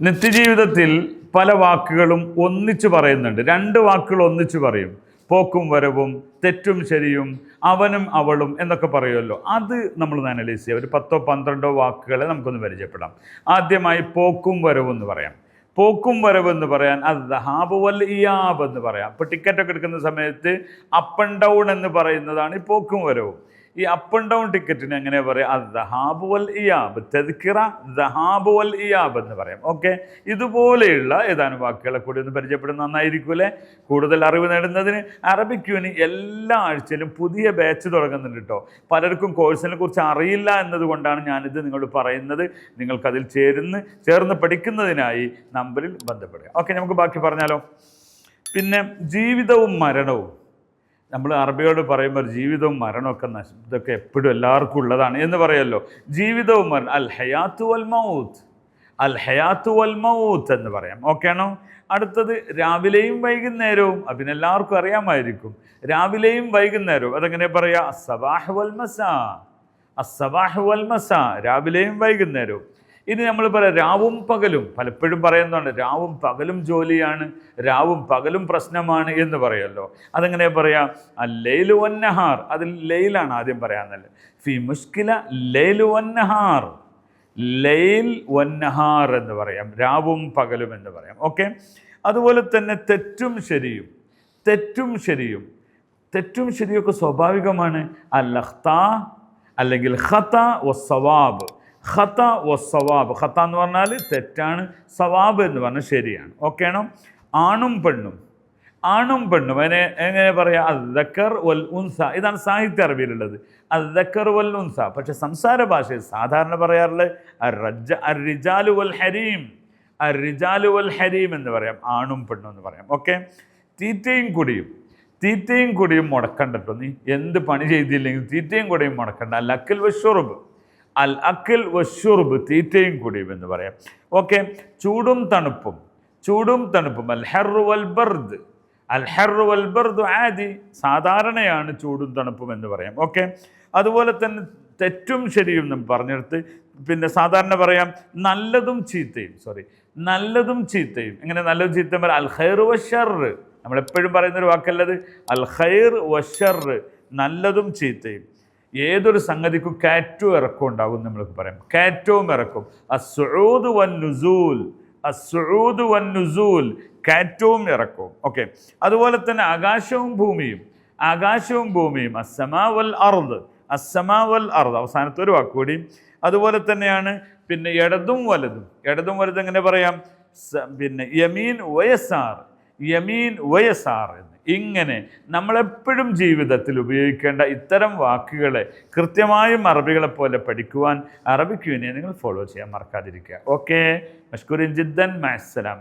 നിത്യജീവിതത്തിൽ പല വാക്കുകളും ഒന്നിച്ചു പറയുന്നുണ്ട്. രണ്ട് വാക്കുകൾ ഒന്നിച്ചു പറയും. പോക്കും വരവും തെറ്റും ശരിയും അവനും അവളും എന്നൊക്കെ പറയുമല്ലോ. അത് നമ്മൾ അനലൈസ് ചെയ്യാം. ഒരു പത്തോ പന്ത്രണ്ടോ വാക്കുകളെ നമുക്കൊന്ന് പരിചയപ്പെടാം. ആദ്യമായി പോക്കും വരവും എന്ന് പറയാം. പോക്കും വരവ് എന്ന് പറയാൻ അത് ദഹാബ് വൽ ഇയാബ് എന്ന് പറയാം. ഇപ്പോൾ ടിക്കറ്റൊക്കെ എടുക്കുന്ന സമയത്ത് അപ്പ് ആൻഡ് ഡൗൺ എന്ന് പറയുന്നതാണ് ഈ പോക്കും വരവും. ഈ അപ്പ് ആൻഡ് ഡൗൺ ടിക്കറ്റിന് എങ്ങനെ പറയാം? അത് ദഹാബ് വൽ ഇയാബ് തെദ്ക്കിറ ദഹാബ് വൽ ഇയാബ് എന്ന് പറയാം. ഓക്കെ ഇതുപോലെയുള്ള ഏതാനും വാക്കുകളെ കൂടി ഒന്ന് പരിചയപ്പെടുന്ന നന്നായിരിക്കൂലേ കൂടുതൽ അറിവ് നേടുന്നതിന് അറബിക് യൂനി എല്ലാ ആഴ്ചയിലും പുതിയ ബാച്ച് തുടങ്ങുന്നുണ്ട് കേട്ടോ പലർക്കും കോഴ്സിനെ കുറിച്ച് അറിയില്ല എന്നതുകൊണ്ടാണ് ഞാനിത് നിങ്ങളോട് പറയുന്നത്. നിങ്ങൾക്കതിൽ ചേരുന്ന് ചേർന്ന് പഠിക്കുന്നതിനായി നമ്പറിൽ ബന്ധപ്പെടുക. ഓക്കെ നമുക്ക് ബാക്കി പറഞ്ഞാലോ? പിന്നെ ജീവിതവും മരണവും. നമ്മൾ അറബിയോട് പറയുമ്പോൾ ജീവിതവും മരണമൊക്കെ നശ ഇതൊക്കെ എപ്പോഴും എല്ലാവർക്കും ഉള്ളതാണ് എന്ന് പറയല്ലോ. ജീവിതവും മരണം അൽ ഹയാത്തു വൽ മൗത്ത് അൽ ഹയാത്തു വൽ മൗത്ത് എന്ന് പറയാം. ഓക്കെയാണോ അടുത്തത് രാവിലെയും വൈകുന്നേരവും അതിനെല്ലാവർക്കും അറിയാമായിരിക്കും. രാവിലെയും വൈകുന്നേരവും അതെങ്ങനെ പറയാ? അസബാഹ് വൽ മസാ അസബാഹ് വൽ മസാ രാവിലെയും വൈകുന്നേരവും. ഇനി നമ്മൾ പറയാം രാവും പകലും പലപ്പോഴും പറയുന്നുണ്ട് രാവും പകലും ജോലിയാണ് രാവും പകലും പ്രശ്നമാണ് എന്ന് പറയുമല്ലോ അതെങ്ങനെ പറയാം? ലൈലു വന്നഹാർ അതിൽ ലൈലാണ് ആദ്യം പറയാന്നല്ലേ ഫി മുഷ്കില ലൈലു വന്നഹാർ ലൈൽ വന്നഹാർ എന്ന് പറയാം രാവും പകലും എന്ന് പറയാം. ഓക്കെ? അതുപോലെ തന്നെ തെറ്റും ശരിയും തെറ്റും ശരിയും തെറ്റും ശരിയൊക്കെ സ്വാഭാവികമാണ്. അല്ലഹ്ത അല്ലെങ്കിൽ ഹത്ത ഒ സവാബ് ഖത്ത ഒ സവാബ്. ഖത്ത എന്ന് പറഞ്ഞാൽ തെറ്റാണ്. സവാബ് എന്ന് പറഞ്ഞാൽ ശരിയാണ്. ഓക്കെയാണോ ആണോ? പെണ്ണും. ആണും പെണ്ണും. അതിനെ എങ്ങനെ പറയാ? അദ്ദക്കർ വൽ ഉൻസ. ഇതാണ് സാഹിത്യ അറിവിയിലുള്ളത് അദ്ദക്കർ വൽ ഉൻസ. പക്ഷെ സംസാര ഭാഷയിൽ സാധാരണ പറയാറുള്ളത് അർജ അരിജാലു വൽ ഹരീം. അരിജാലു വൽ ഹരീം എന്ന് പറയാം. ആണും പെണ്ണും എന്ന് പറയാം. ഓക്കെ തീറ്റയും കുടിയും. തീറ്റയും കുടിയും മുടക്കണ്ടട്ടോ നീ. എന്ത് പണി ചെയ്തില്ലെങ്കിൽ തീറ്റയും കുടിയും മുടക്കണ്ട. അൽ അക്കിൽ വഷുറുബ് അൽ അക്കിൽ വഷുറുബ് തീറ്റയും കുടിയും എന്ന് പറയാം. ഓക്കെ ചൂടും തണുപ്പും. ചൂടും തണുപ്പും. അൽ ഹെറു വൽ ബർദ്. അൽ ഹെറു വൽ ബർദ് ആദി. സാധാരണയാണ് ചൂടും തണുപ്പും എന്ന് പറയാം. ഓക്കെ അതുപോലെ തന്നെ തെറ്റും ശരിയും നമ്മൾ പറഞ്ഞെടുത്ത് പിന്നെ സാധാരണ പറയാം നല്ലതും ചീത്തയും. സോറി നല്ലതും ചീത്തയും. ഇങ്ങനെ നല്ലതും ചീത്തയും അൽ ഖൈർ വഷർ നമ്മളെപ്പോഴും പറയുന്നൊരു വാക്കല്ലത് അൽ ഖൈർ വഷർ നല്ലതും ചീത്തയും. ഏതൊരു സംഗതിക്കും കാറ്റോ ഇറക്കവും ഉണ്ടാകും നമ്മൾക്ക് പറയാം. കാറ്റവും ഇറക്കും. അസുഊദ് വൻ നുസൂൽ. അസുഊദ് വൻ നുസൂൽ. കാറ്റവും ഇറക്കവും ഓക്കെ. അതുപോലെ തന്നെ ആകാശവും ഭൂമിയും. ആകാശവും ഭൂമിയും. അസമാവൽ അറുത് അർദ്. അറുത് അവസാനത്തെ ഒരു വാക്കുകൂടി അതുപോലെ തന്നെയാണ് പിന്നെ ഇടതും വലതും. ഇടതും വലതും എങ്ങനെ പറയാം? പിന്നെ യമീൻ വയസാർ യമീൻ വയസാർ എന്ന്. ഇങ്ങനെ നമ്മളെപ്പോഴും ജീവിതത്തിൽ ഉപയോഗിക്കേണ്ട ഇത്തരം വാക്കുകളെ കൃത്യമായും അറബികളെ പോലെ പഠിക്കുവാൻ അറബിക് യൂണിയൻ നിങ്ങൾ ഫോളോ ചെയ്യാൻ മറക്കാതിരിക്കുക. ഓക്കെ മഷ്കൂരിൻ ജിദ്ദൻ മാസ്സലാമ